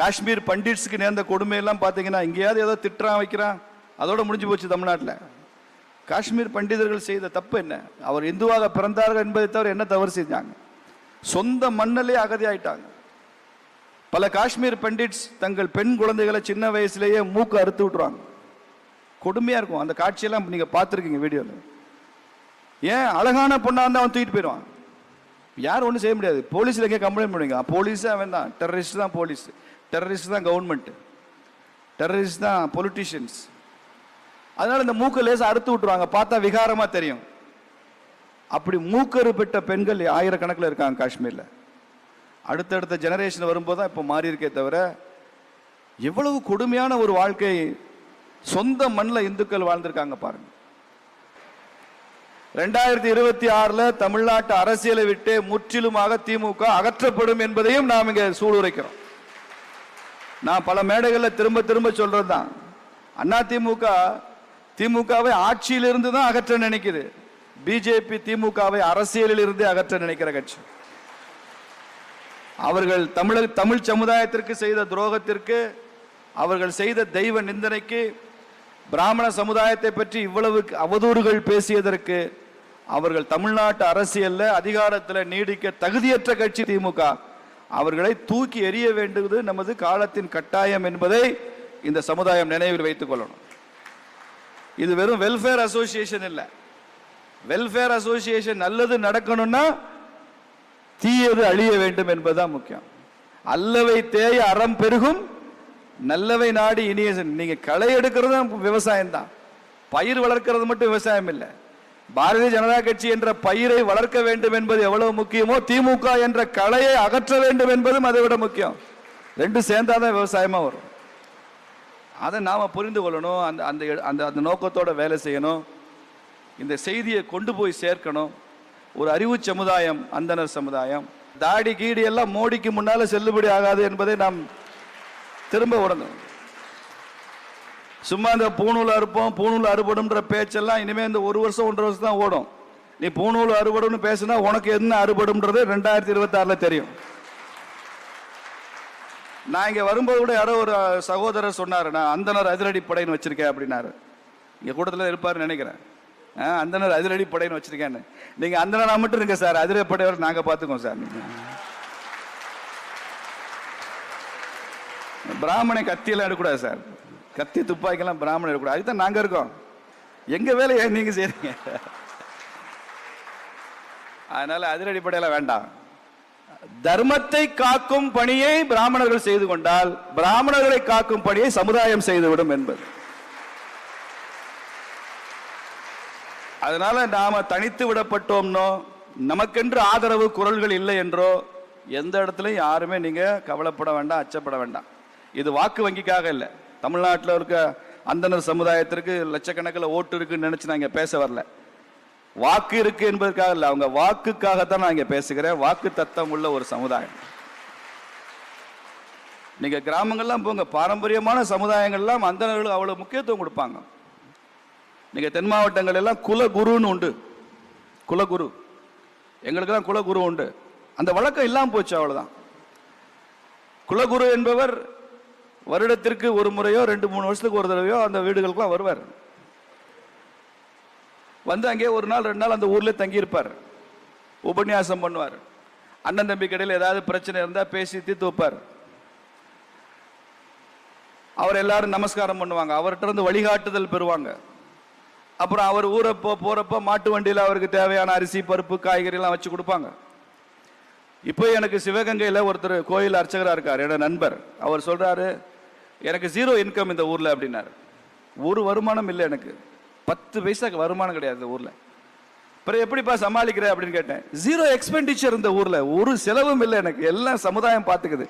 காஷ்மீர் பண்டிட்ஸுக்கு நேர்ந்த கொடுமையெல்லாம் பார்த்தீங்கன்னா எங்கேயாவது ஏதோ திட்டுறான் வைக்கிறான். அதோட முடிஞ்சு போச்சு தமிழ்நாட்டில். காஷ்மீர் பண்டிதர்கள் செய்த தப்பு என்ன? அவர் இந்துவாக பிறந்தார்கள் என்பதை தவிர என்ன தவறு செஞ்சாங்க? சொந்த மண்ணிலே அகதியாயிட்டாங்க பல காஷ்மீர் பண்டிட்ஸ் தங்கள் பெண் குழந்தைகளை சின்ன வயசுலேயே மூக்கு அறுத்து விட்டுருவாங்க. கொடுமையாக இருக்கும். அந்த காட்சியெல்லாம் நீங்கள் பார்த்துருக்கீங்க வீடியோவில் ஏன்? அழகான பொண்ணாக இருந்தால் அவன் தூக்கிட்டு போயிடுவான். யாரும் ஒன்றும் செய்ய முடியாது. போலீஸில் கே கம்ப்ளைண்ட் பண்ணுவீங்க. போலீஸே அவன் தான். டெரரிஸ்ட் தான் போலீஸ். டெரரிஸ்ட் தான் கவர்மெண்ட் டெரரிஸ்ட் தான் பொலிட்டிஷியன்ஸ் அதனால இந்த மூக்கு லேசாக அறுத்து விட்டுருவாங்க. பார்த்தா விகாரமாக தெரியும். அப்படி மூக்கரு பெற்ற பெண்கள் ஆயிரக்கணக்கில் இருக்காங்க காஷ்மீரில். அடுத்தடுத்த ஜெனரேஷன் வரும்போது தான் இப்போ மாறி இருக்கே தவிர எவ்வளவு கொடுமையான ஒரு வாழ்க்கை சொந்த மண்ணில் இந்துக்கள் வாழ்ந்திருக்காங்க பாருங்கள் ரெண்டாயிரத்தி இருபத்தி ஆறுல தமிழ்நாட்டு அரசியலை விட்டு முற்றிலுமாக திமுக அகற்றப்படும் என்பதையும் நாம் இங்க சூளுரைக்கிறோம். நான் பல மேடைகளில் திரும்ப திரும்ப சொல்றதுதான். அண்ணா திமுக திமுகவை ஆட்சியிலிருந்து தான் அகற்ற நினைக்குது. பிஜேபி திமுகவை அரசியலில் இருந்து அகற்ற நினைக்கிற கட்சி. அவர்கள் தமிழக தமிழ் சமுதாயத்திற்கு செய்த துரோகத்திற்கு அவர்கள் செய்த தெய்வ நிந்தனைக்கு பிராமண சமுதாயத்தை பற்றி இவ்வளவு அவதூறுகள் பேசியதற்கு அவர்கள் தமிழ்நாட்டு அரசியல்ல அதிகாரத்தில் நீடிக்க தகுதியற்ற கட்சி திமுக. அவர்களை தூக்கி எறிய வேண்டுவது நமது காலத்தின் கட்டாயம் என்பதை இந்த சமுதாயம் நினைவில் வைத்துக் கொள்ளணும். இது வெறும் வெல்ஃபேர் அசோசியேஷன் இல்லை. வெல்ஃபேர் அசோசியேஷன் நல்லது நடக்கணும்னா தீயது அழிய வேண்டும் என்பதுதான் முக்கியம். அல்லவை தேய அறம் பெருகும் நல்லவை நாடி இனிய நீங்க களை எடுக்கிறது விவசாயம் தான் பயிர் வளர்க்கிறது மட்டும் விவசாயம் இல்லை. பாரதிய ஜனதா கட்சி என்ற பயிரை வளர்க்க வேண்டும் என்பது எவ்வளவு முக்கியமோ திமுக என்ற களையை அகற்ற வேண்டும் என்பதும் அதை விட முக்கியம். ரெண்டும் சேர்ந்தாதான் விவசாயமா வரும். அதை நாம புரிந்து கொள்ளணும் அந்த அந்த எ- அந்த அந்த நோக்கத்தோட வேலை செய்யணும் இந்த செய்தியை கொண்டு போய் சேர்க்கணும். ஒரு அறிவு சமுதாயம் அந்தனர் சமுதாயம். தாடி கீடி எல்லாம் மோடிக்கு முன்னால செல்லுபடி ஆகாது என்பதை நாம் திரும்ப உணர்ந்தோம். சும்மா இந்த பூணூல் அறுப்போம் பூணூல் அறுபடும்ன்ற பேச்செல்லாம் இனிமே இந்த ஒரு வருஷம் ஒன்றரை வருஷம் தான் ஓடும். நீ பூணூல் அறுபடும்னு பேசுனா உனக்கு என்ன அறுபடும்ன்றது ரெண்டாயிரத்தி இருபத்தி தெரியும். நான் இங்க வரும்போது கூட யாரோ ஒரு சகோதரர் சொன்னாரு நான் அந்தனர் அதிரடி படைன்னு வச்சிருக்கேன் அப்படின்னாரு. இங்க கூட்டத்தில் இருப்பாருன்னு நினைக்கிறேன். ஆ, அந்தனர் அதிரடி படைன்னு வச்சுருக்கேன்னு. நீங்க அந்தனா மட்டும் இருங்க சார் அதிரடி படையோட நாங்க பாத்துக்கோம் சார். பிராமணை கத்தியெல்லாம் எடுக்கக்கூடாது சார். கத்தி துப்பாக்கிலாம் பிராமணன் எடுக்கக்கூடாது அதுக்கு தான் நாங்க இருக்கோம். எங்க வேலையை நீங்க செய்றீங்க? அதனால அதில் அடிப்படையில் வேண்டாம். தர்மத்தை காக்கும் பணியை பிராமணர்கள் செய்து கொண்டால் பிராமணர்களை காக்கும் பணியை சமுதாயம் செய்துவிடும் என்பது. அதனால நாம தனித்து விடப்பட்டோம்னோ நமக்கென்று ஆதரவு குரல்கள் இல்லை என்றோ எந்த இடத்துலையும் யாருமே நீங்க கவலைப்பட வேண்டாம் அச்சப்பட வேண்டாம். இது வாக்கு வங்கிக்காக இல்லை. தமிழ்நாட்டில் இருக்க அந்தனர் சமுதாயத்திற்கு லட்சக்கணக்கில் ஓட்டு இருக்குன்னு நினச்சி நான் இங்கே பேச வரல. வாக்கு இருக்கு என்பதற்காக இல்லை அவங்க வாக்குக்காகத்தான் நான் இங்கே பேசுகிறேன். வாக்கு தத்தம் உள்ள ஒரு சமுதாயம். நீங்கள் கிராமங்கள்லாம் போங்க பாரம்பரியமான சமுதாயங்கள்லாம் அந்தனர்களுக்கு அவ்வளோ முக்கியத்துவம் கொடுப்பாங்க. நீங்கள் தென் மாவட்டங்கள் எல்லாம் குலகுருன்னு உண்டு. குலகுரு. எங்களுக்கெல்லாம் குலகுரு உண்டு. அந்த வழக்கம் இல்லாமல் போச்சு அவ்வளோதான் குலகுரு என்பவர் வருடத்திற்கு ஒரு முறையோ ரெண்டு மூணு வருஷத்துக்கு ஒரு தடவையோ அந்த வீடுகளுக்கெல்லாம் வருவார். வந்து அங்கே ஒரு நாள் ரெண்டு நாள் அந்த ஊர்ல தங்கியிருப்பார். உபன்யாசம் பண்ணுவார். அண்ணன் தம்பி கடையில் ஏதாவது பிரச்சனை இருந்தால் பேசி தீர்த்து வைப்பார். அவர் எல்லாரும் நமஸ்காரம் பண்ணுவாங்க. அவர்கிட்ட இருந்து வழிகாட்டுதல் பெறுவாங்க. அப்புறம் அவர் ஊரப்போ போகிறப்போ மாட்டு வண்டியில் அவருக்கு தேவையான அரிசி பருப்பு காய்கறிலாம் வச்சு கொடுப்பாங்க. இப்போ எனக்கு சிவகங்கையில் ஒருத்தர் கோயில் அர்ச்சகரா இருக்கார் என்னோட நண்பர். அவர் சொல்கிறாரு எனக்கு ஜீரோ இன்கம் இந்த ஊரில் அப்படின்னாரு. ஒரு வருமானம் இல்லை எனக்கு. பத்து பைசாக்கு வருமானம் கிடையாது இந்த ஊரில். அப்புறம் எப்படிப்பா சமாளிக்கிற அப்படின்னு கேட்டேன். ஜீரோ எக்ஸ்பெண்டிச்சர் இந்த ஊரில். ஒரு செலவும் இல்லை எனக்கு. எல்லாம் சமுதாயம் பார்த்துக்குது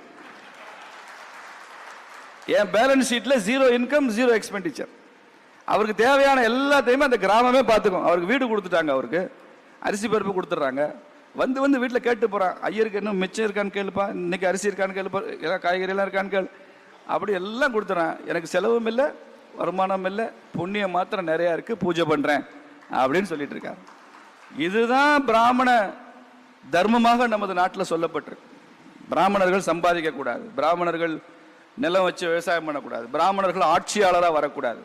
என் பேலன்ஸ் ஷீட்டில் ஜீரோ இன்கம் ஜீரோ எக்ஸ்பெண்டிச்சர் அவருக்கு தேவையான எல்லாத்தையுமே அந்த கிராமமே பார்த்துக்கும் அவருக்கு வீடு கொடுத்துட்டாங்க அவருக்கு. அரிசி பருப்பு கொடுத்துட்றாங்க. வந்து வந்து வீட்டில் கேட்டு போகிறான் ஐயருக்கு இன்னும் மிச்சம் இருக்கான்னு கேளுப்பா. இன்னைக்கு அரிசி இருக்கான்னு கேளுப்பா. எல்லாம் காய்கறி எல்லாம் இருக்கான்னு கேளு. அப்படி எல்லாம் கொடுத்துறேன். எனக்கு செலவும் இல்லை வருமானம் இல்லை புண்ணியம் மாத்திரம் நிறையா இருக்கு பூஜை பண்ணுறேன் அப்படின்னு சொல்லிட்டு இருக்காங்க இதுதான் பிராமண தர்மமாக நமது நாட்டில் சொல்லப்பட்டிருக்கு. பிராமணர்கள் சம்பாதிக்கக்கூடாது பிராமணர்கள் நிலம் வச்சு விவசாயம் பண்ணக்கூடாது. பிராமணர்கள் ஆட்சியாளராக வரக்கூடாது.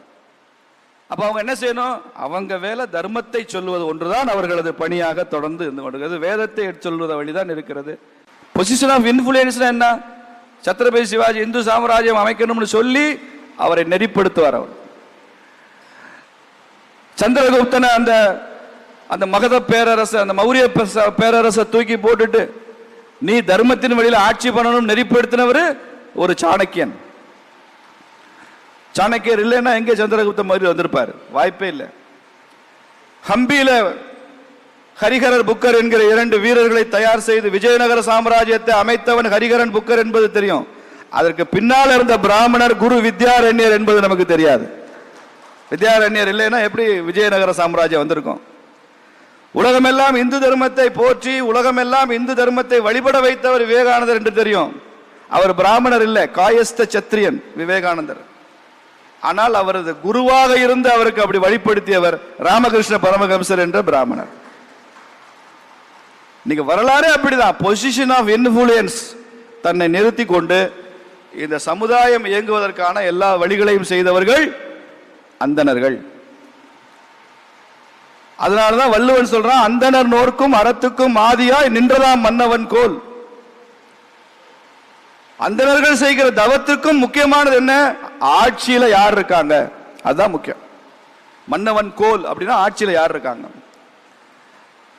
அப்போ அவங்க என்ன செய்யணும்? அவங்க வேலை தர்மத்தை சொல்லுவது ஒன்றுதான் அவர்களது பணியாக தொடர்ந்து இருந்து கொண்டிருக்கிறது. வேதத்தை எடுத்து சொல்வது வழிதான் இருக்கிறது. பொசிஷன் ஆஃப் இன்ஃபுளுயன்ஸ் என்ன? சத்ரபதி சிவாஜி இந்து சாம்ராஜ்யம் அமைக்கணும்னு சொல்லி அவரை நெறிப்படுத்துவார் அவர். சந்திரகுப்தனை அந்த அந்த மகத பேரரசு அந்த மௌரிய பேச- பேரரசை தூக்கி போட்டுட்டு நீ தர்மத்தின் வழியில் ஆட்சி பண்ணணும் நெறிப்படுத்தினவர் ஒரு சாணக்கியன். சாணக்கியர் இல்லைன்னா எங்கே சந்திரகுப்த மாதிரி வந்திருப்பார்? வாய்ப்பே இல்லை. ஹம்பியில் ஹரிஹரர் புக்கர் என்கிற இரண்டு வீரர்களை தயார் செய்து விஜயநகர சாம்ராஜ்யத்தை அமைத்தவன் ஹரிஹரன் புக்கர் என்பது தெரியும். அதற்கு பின்னால் இருந்த பிராமணர் குரு வித்யாரண்யர் என்பது நமக்கு தெரியாது. வித்யாரண்யர் இல்லைன்னா எப்படி விஜயநகர சாம்ராஜ்யம் வந்திருக்கும்? உலகமெல்லாம் இந்து தர்மத்தை போற்றி உலகமெல்லாம் இந்து தர்மத்தை வழிபட வைத்தவர் விவேகானந்தர் என்று தெரியும். அவர் பிராமணர் இல்லை காயஸ்த சத்திரியன் விவேகானந்தர். ஆனால் அவரது குருவாக இருந்து அவருக்கு அப்படி வழிப்படுத்தியவர் ராமகிருஷ்ண பரமஹம்சர் என்ற பிராமணர். இன்னைக்கு வரலாறு அப்படிதான். பொசிஷன் ஆஃப் இன்ஃபுளுயன்ஸ் தன்னை நிறுத்தி கொண்டு இந்த சமுதாயம் இயங்குவதற்கான எல்லா வழிகளையும் செய்தவர்கள் அந்தணர்கள். அதனாலதான் வள்ளுவன் சொல்றான் அந்தணர் நோர்க்கும் அறத்துக்கும் ஆதியாய் நின்றதாம் மன்னவன் கோல். அந்தணர்கள் செய்கிற தவத்துக்கும் முக்கியமானது என்ன? ஆட்சியில யார் இருக்காங்க? அதுதான் முக்கியம். மன்னவன் கோல் அப்படின்னா ஆட்சியில யார் இருக்காங்க?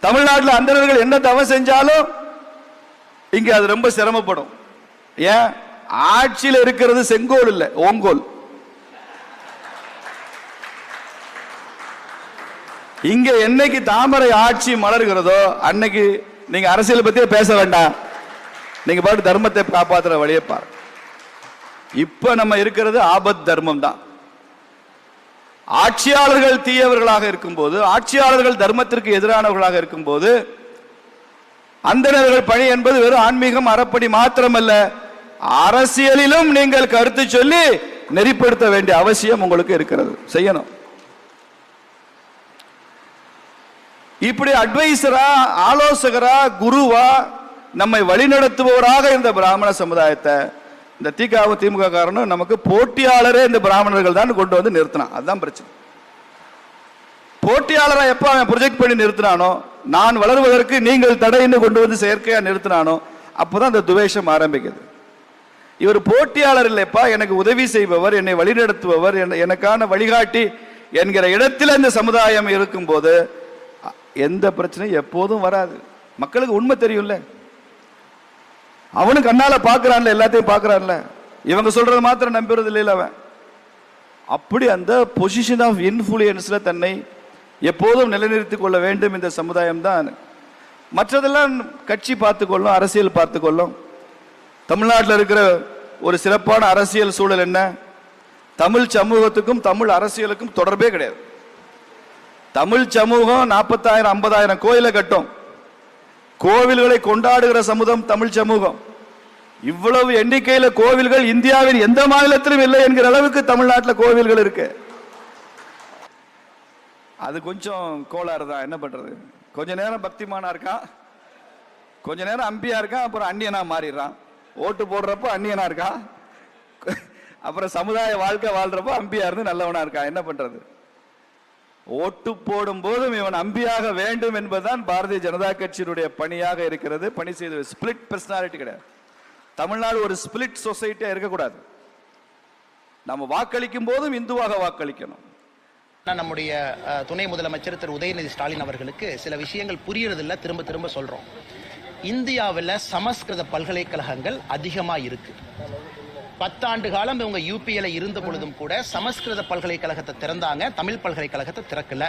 தமிழ்நாட்டில் அந்தனர்கள் என்ன தவம் செஞ்சாலும் இங்க அது ரொம்ப சிரமப்படும். ஏன்? ஆட்சியில் இருக்கிறது செங்கோல் இல்லை ஓங்கோல். இங்க என்னைக்கு தாமரை ஆட்சி மலர்கிறதோ அன்னைக்கு நீங்க அரசியல் பத்தியே பேச வேண்டாம். நீங்க பாட்டு தர்மத்தை காப்பாத்துற வழியை பாரு இப்ப நம்ம இருக்கிறது ஆபத் தர்மம் தான் ஆட்சியாளர்கள் தீயவர்களாக இருக்கும்போது ஆட்சியாளர்கள் தர்மத்திற்கு எதிரானவர்களாக இருக்கும்போது அந்தணர்கள் பணி என்பது வெறும் ஆன்மீகம் அறப்படி மாத்திரமல்ல. அரசியலிலும் நீங்கள் கருத்து சொல்லி நெறிப்படுத்த வேண்டிய அவசியம் உங்களுக்கு இருக்கிறது. செய்யணும். இப்படி அட்வைசரா ஆலோசகரா குருவா நம்மை வழிநடத்துபவராக இந்த பிராமண சமுதாயத்தை இந்த திகாவும் திமுக காரனும் நமக்கு போட்டியாளரே இந்த பிராமணர்கள் தான் கொண்டு வந்து நிறுத்தினான். அதுதான் பிரச்சனை. போட்டியாளராக எப்போ அவன் ப்ரொஜெக்ட் பண்ணி நிறுத்தினானோ நான் வளருவதற்கு நீங்கள் தடைன்னு கொண்டு வந்து செயற்கையாக நிறுத்தினானோ அப்போ தான் அந்த துவேஷம் ஆரம்பிக்குது. இவர் போட்டியாளர் இல்லைப்பா எனக்கு உதவி செய்பவர் என்னை வழிநடத்துபவர் எனக்கான வழிகாட்டி என்கிற இடத்தில் இந்த சமுதாயம் இருக்கும்போது எந்த பிரச்சனையும் எப்போதும் வராது. மக்களுக்கு உண்மை தெரியும்ல. அவனும் கண்ணால பாக்குறான்ல எல்லாத்தையும் பாக்குறான்ல இவங்க சொல்றது மாத்திரம் நம்புறது இல்லையில அவன். அப்படி அந்த பொசிஷன் ஆஃப் இன்ஃபுளுயன்ஸ்ல தன்னை எப்போதும் நிலைநிறுத்திக் கொள்ள வேண்டும் இந்த சமுதாயம் தான். மற்றதெல்லாம் கட்சி பார்த்துக்கொள்ளும் அரசியல் பார்த்துக்கொள்ளும் தமிழ்நாட்டில் இருக்கிற ஒரு சிறப்பான அரசியல் சூழல் என்ன? தமிழ் சமூகத்துக்கும் தமிழ் அரசியலுக்கும் தொடர்பே கிடையாது. தமிழ் சமூகம் நாற்பத்தாயிரம் ஐம்பதாயிரம் கோயிலை கட்டும். கோவில்களை கொண்டாடுகிற சமூகம் தமிழ் சமூகம். இவ்வளவு எண்ணிக்கையில் கோவில்கள் இந்தியாவின் எந்த மாநிலத்திலும் இல்லை என்கிற அளவுக்கு தமிழ்நாட்டில் கோவில்கள் இருக்கு. அது கொஞ்சம் கோளாறு தான். என்ன பண்றது? கொஞ்ச நேரம் பக்திமானா இருக்கான் கொஞ்ச நேரம் அம்பியா இருக்கான் அப்புறம் அந்நியனா மாறிடுறான். ஓட்டு போடுறப்போ அந்நியனா இருக்கான் அப்புறம் சமுதாய வாழ்க்கை வாழ்றப்போ அம்பியா இருந்து நல்லவனா இருக்கான் என்ன பண்றது? ஓட்டு போடும் போதும் இவன் அம்பியாக வேண்டும் என்பதுதான் பாரதிய ஜனதா கட்சியினுடைய பணியாக இருக்கிறது. பணி செய்த ஸ்பிளிட் பர்சனாலிட்டி கிடையாது. தமிழ்நாடு ஒரு ஸ்பிளிட் சொசைட்டியா இருக்கக்கூடாது. நம்ம வாக்களிக்கும் போதும் இந்துவாக வாக்களிக்கணும். நான் நம்முடைய துணை முதலமைச்சர் திரு. உதயநிதி ஸ்டாலின் அவர்களுக்கு சில விஷயங்கள் புரியறதில்ல. திரும்ப திரும்ப சொல்றோம். இந்தியாவில் சமஸ்கிருத பல்கலைக்கழகங்கள் அதிகமாக இருக்கு. பத்தாண்டு காலம் இவங்க யூபிஎல இருந்த பொழுதும் கூட சமஸ்கிருத பல்கலைக்கழகத்தை திறந்தாங்க. தமிழ் பல்கலைக்கழகத்தை திறக்கல.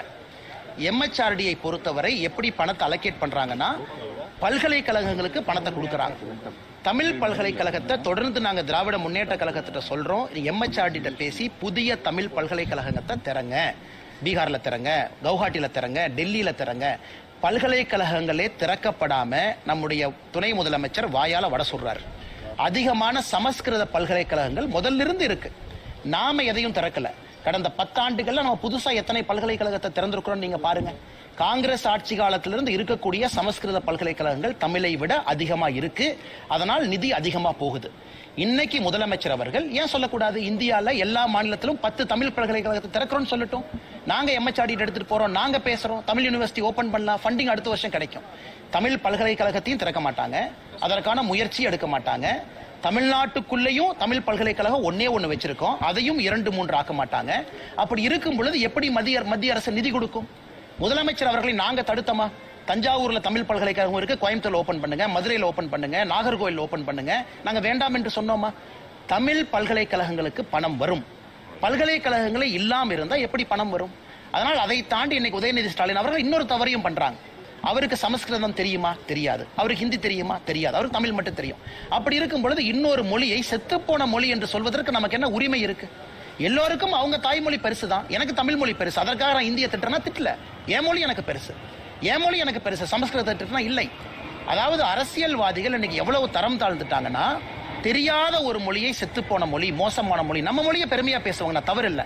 எம்ஹெச்ஆர்டியை பொறுத்தவரை எப்படி பணத்தை அலோகேட் பண்றாங்கன்னா பல்கலைக்கழகங்களுக்கு பணத்தை கொடுக்குறாங்க. தமிழ் பல்கலைக்கழகத்தை தொடர்ந்து நாங்க திராவிட முன்னேற்ற கழகத்திட்ட சொல்றோம். எம்ஹெச்ஆர்டி பேசி புதிய தமிழ் பல்கலைக்கழகத்தை திறங்க. பீகார்ல திறங்க கவுஹாட்டியில் திறங்க டெல்லியில திறங்க. பல்கலைக்கழகங்களே திறக்கப்படாம நம்முடைய துணை முதலமைச்சர் வாயால வட சொல்றாரு. அதிகமான சமஸ்கிருத பல்கலைக்கழகங்கள் முதல்ல இருந்து இருக்கு. நாம எதையும் திறக்கல. கடந்த பத்தாண்டுகள்ல நம்ம புதுசா எத்தனை பல்கலைக்கழகத்தை திறந்திருக்கிறோம் நீங்க பாருங்க. காங்கிரஸ் ஆட்சி காலத்திலிருந்து இருக்கக்கூடிய சமஸ்கிருத பல்கலைக்கழகங்கள் தமிழை விட அதிகமா இருக்கு. அதனால் நிதி அதிகமா போகுது. இன்னைக்கு முதலமைச்சர் அவர்கள் ஏன் சொல்லக்கூடாது? இந்தியாவில் எல்லா மாநிலத்திலும் பத்து தமிழ் பல்கலைக்கழகத்தை திறக்கிறோம்னு சொல்லட்டும். நாங்க எம்எச்ஆர்டி எடுத்துட்டு போறோம். நாங்க பேசுறோம். தமிழ் யூனிவர்சிட்டி ஓபன் பண்ணலாம். ஃபண்டிங் அடுத்த வருஷம் கிடைக்கும். தமிழ் பல்கலைக்கழகத்தையும் திறக்க மாட்டாங்க. அதற்கான முயற்சி எடுக்க மாட்டாங்க. தமிழ்நாட்டுக்குள்ளேயும் தமிழ் பல்கலைக்கழகம் ஒன்னே ஒன்று வச்சிருக்கோம். அதையும் இரண்டு மூன்று ஆக்க மாட்டாங்க. அப்படி இருக்கும் பொழுது எப்படி மத்திய மத்திய அரசு நிதி கொடுக்கும்? முதலமைச்சர் அவர்களை நாங்க தடுத்தமா? தஞ்சாவூர்ல தமிழ் பல்கலைக்கழகம் இருக்கு. கோயம்புத்தூர்ல ஓபன் பண்ணுங்க. மதுரையில் ஓபன் பண்ணுங்க. நாகர்கோவில் ஓபன் பண்ணுங்க. நாங்க வேண்டாம் என்று சொன்னோமா? தமிழ் பல்கலைக்கழகங்களுக்கு பணம் வரும். பல்கலைக்கழகங்களே இல்லாமல் இருந்தால் எப்படி பணம் வரும்? அதனால் அதை தாண்டி இன்னைக்கு உதயநிதி ஸ்டாலின் அவர்கள் இன்னொரு தவறையும் பண்றாங்க. அவருக்கு சமஸ்கிருதம் தெரியுமா? தெரியாது. அவருக்கு ஹிந்தி தெரியுமா? தெரியாது. அவருக்கு தமிழ் மட்டும் தெரியும். அப்படி இருக்கும் பொழுது இன்னொரு மொழியை செத்துப்போன மொழி என்று சொல்வதற்கு நமக்கு என்ன உரிமை இருக்கு? எல்லோருக்கும் அவங்க தாய்மொழி பெருசு தான் எனக்கு தமிழ் மொழி பெருசு. அதற்காக நான் இந்திய திட்டனா திட்டல. என் மொழி எனக்கு பெருசு. என் மொழி எனக்கு பெருசு. சமஸ்கிருத திட்டனா இல்லை. அதாவது அரசியல்வாதிகள் இன்னைக்கு எவ்வளவு தரம் தாழ்ந்துட்டாங்கன்னா தெரியாத ஒரு மொழியை செத்துப்போன மொழி மோசமான மொழி நம்ம மொழியை பெருமையா பேசுவாங்க நான் தவறு இல்லை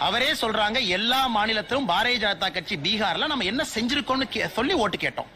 அவரே சொல்றாங்க எல்லா மாநிலத்திலும் பாரதிய ஜனதா கட்சி பீகார்ல நம்ம என்ன செஞ்சிருக்கோம்னு கே- சொல்லி ஓட்டு கேட்டோம்.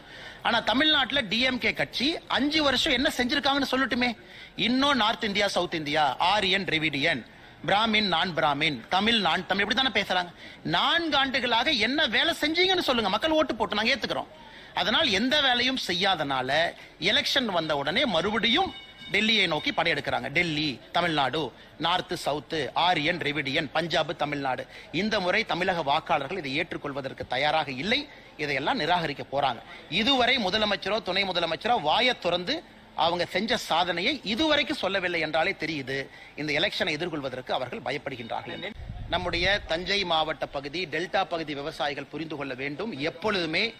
ஆனா தமிழ்நாட்டுல டிஎம்கே கட்சி அஞ்சு வருஷம் என்ன செஞ்சிருக்காங்கன்னு சொல்லட்டுமே. இன்னும் north India south India Aryan Dravidian Brahmin நான் பிராமின் தமிழ் நான் தமிழ் இப்படி தானே பேசுறாங்க. நான்கு ஆண்டுகளாக என்ன வேலை செஞ்சீங்கன்னு சொல்லுங்க. மக்கள் ஓட்டு போட்டு நாங்க ஏத்துக்கிறோம். அதனால் எந்த வேலையும் செய்யாதனால எலெக்ஷன் வந்த உடனே மறுபடியும் டெல்லியை நோக்கி படையெடுக்கிறாங்க. Delhi Tamil Nadu north south Aryan Dravidian Punjab Tamil Nadu. இந்த முறை தமிழக வாக்காளர்கள் இதை ஏற்றுக்கொள்வதற்கு தயாராக இல்லை. இதையெல்லாம் நிராகரிக்க போறாங்க. இதுவரை முதலமைச்சரோ துணை முதலமைச்சரோ வாயை திறந்து அவங்க செஞ்ச சாதனையை இதுவரைக்கும் சொல்லவில்லை என்றாலே தெரியுது. இந்த எலெக்ஷனை எதிர்கொள்வதற்கு அவர்கள் பயப்படுகின்றார்கள் என்று. நம்முடைய தஞ்சை மாவட்ட பகுதி டெல்டா பகுதி விவசாயிகள் புரிந்து கொள்ள வேண்டும். எப்பொழுதுமே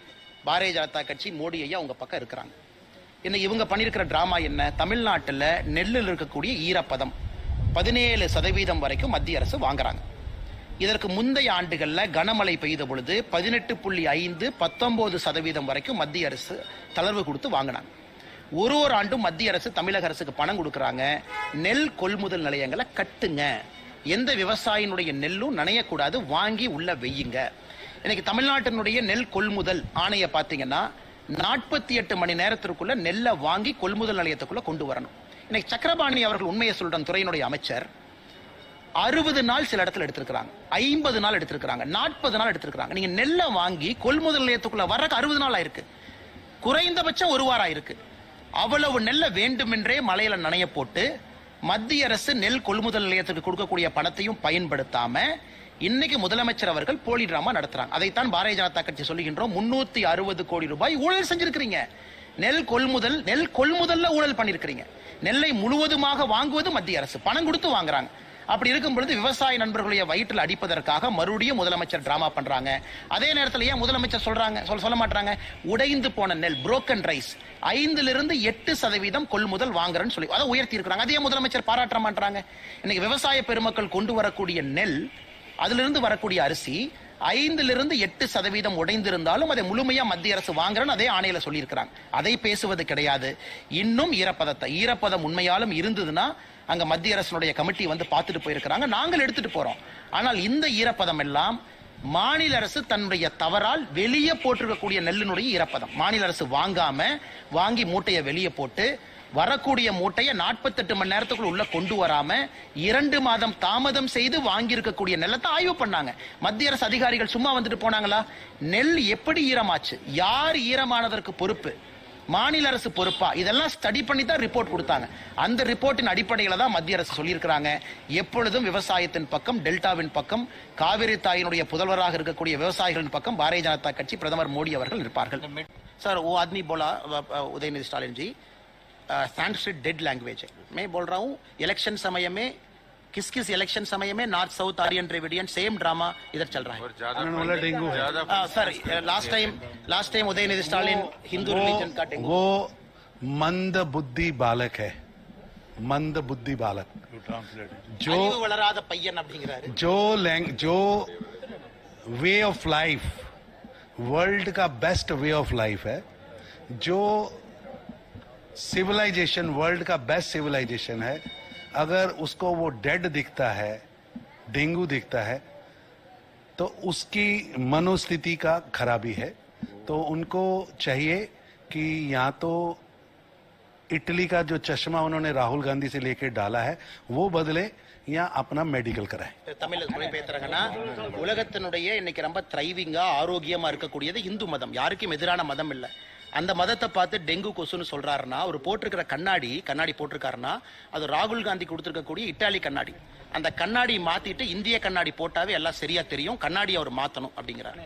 பாரதிய ஜனதா கட்சி மோடி ஐயா உங்க பக்கம் இருக்கிறாங்க. என்ன இவங்க பண்ணியிருக்கிற டிராமா என்ன? தமிழ்நாட்டில் நெல்லில் இருக்கக்கூடிய ஈரப்பதம் பதினேழு சதவீதம் வரைக்கும் மத்திய அரசு வாங்குறாங்க. இதற்கு முந்தைய ஆண்டுகளில் கனமழை பெய்த பொழுது பதினெட்டு புள்ளி ஐந்து பத்தொம்போது சதவீதம் வரைக்கும் மத்திய அரசு தளர்வு கொடுத்து வாங்கினாங்க. ஒரு ஒரு ஆண்டும் மத்திய அரசு தமிழக அரசுக்கு பணம் கொடுக்குறாங்க. நெல் கொள்முதல் நிலையங்களை கட்டுங்க. எந்த விவசாயினுடைய நெல்லும் நனையக்கூடாது வாங்கி உள்ள வெய்யுங்க. இன்னைக்கு தமிழ்நாட்டினுடைய நெல் கொள்முதல் ஆணையை பார்த்தீங்கன்னா நாற்பத்தி எட்டு மணி நேரத்திற்குள்ள நெல்லை வாங்கி கொள்முதல் நிலையத்துக்குள்ள கொண்டு வரணும். இன்னைக்கு சக்கரபாணி அவர்கள் உண்மையை சொல்றேன் துறையினுடைய அமைச்சர் அறுபது நாள் சில இடத்துல எடுத்திருக்கிறாங்க. ஐம்பது நாள் எடுத்திருக்கிறாங்க. நாற்பது நாள் எடுத்திருக்கிறாங்க. நீங்க நெல்லை வாங்கி கொள்முதல் நிலையத்துக்குள்ள வர்றதுக்கு அறுபது நாள் ஆயிருக்கு. குறைந்தபட்சம் ஒரு வாரம் ஆயிருக்கு. அவ்வளவு நெல்லை வேண்டுமென்றே மலையில நனைய போட்டு மத்திய அரசு நெல் கொள்முதல் நிலையத்துக்கு கொடுக்கக்கூடிய பணத்தையும் பயன்படுத்தாம இன்னைக்கு முதலமைச்சர் அவர்கள் போலி டிராமா நடத்துறாங்க. அதைத்தான் பாரதிய ஜனதா கட்சி சொல்லுகின்றோம். முன்னூத்தி அறுபது கோடி ரூபாய் ஊழல் செஞ்சிருக்கிறீங்க. நெல் கொள்முதல் நெல் கொள்முதல்ல ஊழல் பண்ணிருக்கிறீங்க. நெல்லை முழுவதுமாக வாங்குவது மத்திய அரசு. பணம் கொடுத்து வாங்குறாங்க. அப்படி இருக்கும் பொழுது விவசாய நண்பர்களுடைய வயிற்றில் அடிப்பதற்காக மறுபடியும் முதலமைச்சர் டிராமா பண்றாங்க. அதே நேரத்தில் ஏன் முதலமைச்சர் சொல்றாங்க சொல்ல சொல்ல மாட்டாங்க? உடைந்து போன நெல் புரோக்கன் ரைஸ் ஐந்துல இருந்து எட்டு சதவீதம் கொள்முதல் வாங்குறேன்னு சொல்லி அதை உயர்த்தி இருக்கிறாங்க. அதே முதலமைச்சர் பாராட்ட மாட்டாங்க இன்னைக்கு விவசாய பெருமக்கள் கொண்டு வரக்கூடிய நெல் அதிலிருந்து வரக்கூடிய அரிசி ஐந்திலிருந்து எட்டு சதவீதம் உடைந்திருந்தாலும் அதை முழுமையா மத்திய அரசு வாங்குறன்னு அதே ஆணையில சொல்லியிருக்கிறாங்க. அதை பேசுவது கிடையாது. இன்னும் ஈரப்பதத்தை ஈரப்பதம் உண்மையாலும் இருந்ததுன்னா அங்க மத்திய அரசனுடைய கமிட்டி வந்து பார்த்துட்டு போயிருக்கிறாங்க. நாங்கள் எடுத்துட்டு போறோம். ஆனால் இந்த ஈரப்பதம் எல்லாம் மாநில அரசு தன்னுடைய தவறால் வெளியே போட்டிருக்கக்கூடிய நெல்லினுடைய ஈரப்பதம். மாநில அரசு வாங்காம வாங்கி மூட்டையை வெளியே போட்டு வரக்கூடிய மூட்டையை நாற்பத்தெட்டு மணி நேரத்துக்குள்ள உள்ள கொண்டு வராம இரண்டு மாதம் தாமதம் செய்து வாங்கியிருக்கக்கூடிய நிலத்தை ஆய்வு பண்ணாங்க. மத்திய அரசு அதிகாரிகள் சும்மா வந்துட்டு போனாங்களா? நெல் எப்படி ஈரமாச்சு? யார் ஈரமானதற்கு பொறுப்பு? மாநில அரசு பொறுப்பா? இதெல்லாம் ஸ்டடி பண்ணி தான் ரிப்போர்ட் கொடுத்தாங்க. அந்த ரிப்போர்ட்டின் அடிப்படையில் தான் மத்திய அரசு சொல்லியிருக்கிறாங்க. எப்பொழுதும் விவசாயத்தின் பக்கம் டெல்டாவின் பக்கம் காவிரி தாயினுடைய புதல்வராக இருக்கக்கூடிய விவசாயிகளின் பக்கம் பாரதிய ஜனதா கட்சி பிரதமர் மோடி அவர்கள் இருப்பார்கள் சார் ஓ ஆத்மி போலா உதயநிதி ஸ்டாலின்ஜி संस्कृत डेड लैंग्वेज है। मैं बोल रहा हूँ इलेक्शन समय में किस किस इलेक्शन समय में north south Aryan Dravidian same drama इधर चल रहा है। Sir last time last time Udhay Nidhi Stalin Hindu religion का डेंगू। वो मंद बुद्धि बालक है। मंद बुद्धि बालक। जो वलराद पय्यन अभी जो लैंग जो वे ऑफ़ लाइफ वर्ल्ड का बेस्ट वे ऑफ़ लाइफ है। जो सिविलाइजेशन वर्ल्ड का बेस्ट सिविलाइजेशन है अगर उसको वो डेड दिखता है डेंगू दिखता है तो उसकी मनोस्थिति का खराबी है तो उनको चाहिए कि या तो इटली का जो चश्मा उन्होंने राहुल गांधी से लेकर डाला है वो बदले या अपना मेडिकल कराएं தமிழ்ல மொழிபெயர்த்துறாங்கன்னா உலகத்தினுடைய இன்னைக்கு ரொம்ப த்ரைவிங்கா ஆரோக்கியமா இருக்கக்கூடியது இந்து மதம் யாருக்கும் எதிரான மதம் இல்ல அந்த மதத்தை பார்த்து டெங்கு கொசுன்னு சொல்றாருன்னா அவர் போட்டிருக்கிற கண்ணாடி கண்ணாடி போட்டிருக்காருன்னா அது ராகுல் காந்தி கொடுத்துருக்கக்கூடிய இட்டாலி கண்ணாடி. அந்த கண்ணாடி மாத்திட்டு இந்திய கண்ணாடி போட்டாவே எல்லாம் சரியா தெரியும். கண்ணாடி அவர் மாத்தணும் அப்படிங்கிறாரு.